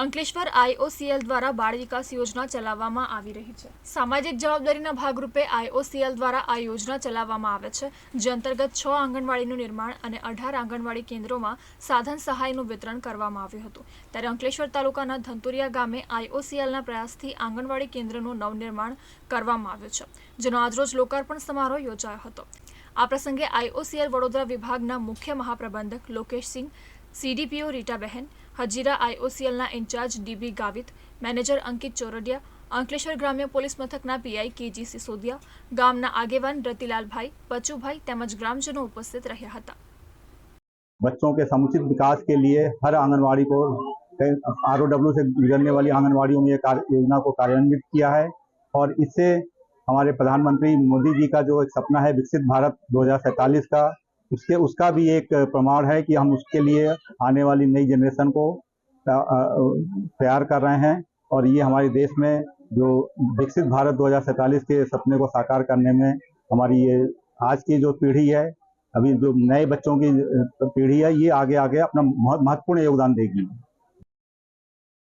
Ankleshwar IOCL દ્વારા બાળ વિકાસ યોજના ચલાવવામાં આવી રહી છે. સામાજિક જવાબદારીના ભાગરૂપે આઈઓસીએલ દ્વારા આ યોજના ચલાવવામાં આવે છે, જે અંતર્ગત છ આંગણવાડીનું નિર્માણ અને અઢાર આંગણવાડી કેન્દ્રોમાં સાધન સહાયનું વિતરણ કરવામાં આવ્યું હતું. ત્યારે અંકલેશ્વર તાલુકાના ધંતુરિયા ગામે આઈઓસીએલના પ્રયાસથી આંગણવાડી કેન્દ્રનું નવનિર્માણ કરવામાં આવ્યું છે, જેનો આજરોજ લોકાર્પણ સમારોહ યોજાયો હતો. આ પ્રસંગે આઈઓસીએલ વડોદરા વિભાગના મુખ્ય મહાપ્રબંધક લોકેશસિંહ CDPO Ritaben Hazira આઈઓસીએલના incharge DB Gavit manager Ankit Chordia Ankleshwar ગ્રામ્ય પોલીસ મથકના પીઆઈ કેજી સિસોદિયા ગામના આગેવાન રતિલાલભાઈ બચુભાઈ તેમજ ગ્રામજનો ઉપસ્થિત રહ્યા હતા बच्चों के समुचित विकास के लिए हर आंगनवाड़ी को आर से गुजरने वाली आंगनवाड़ियों में ये कार्य- योजना को कार्यान्वित किया है और इससे हमारे प्रधानमंत्री मोदी जी का जो एक सपना है विकसित भारत 2047 का उसके, उसका भी एक प्रमाण है कि हम उसके लिए आने वाली नई जनरेशन को तैयार कर रहे हैं और ये हमारे देश में जो विकसित भारत 2047 के सपने को साकार करने में हमारी ये, आज की जो पीढ़ी है, अभी जो नए बच्चों की पीढ़ी है, ये आगे आगे अपना महत्वपूर्ण योगदान देगी।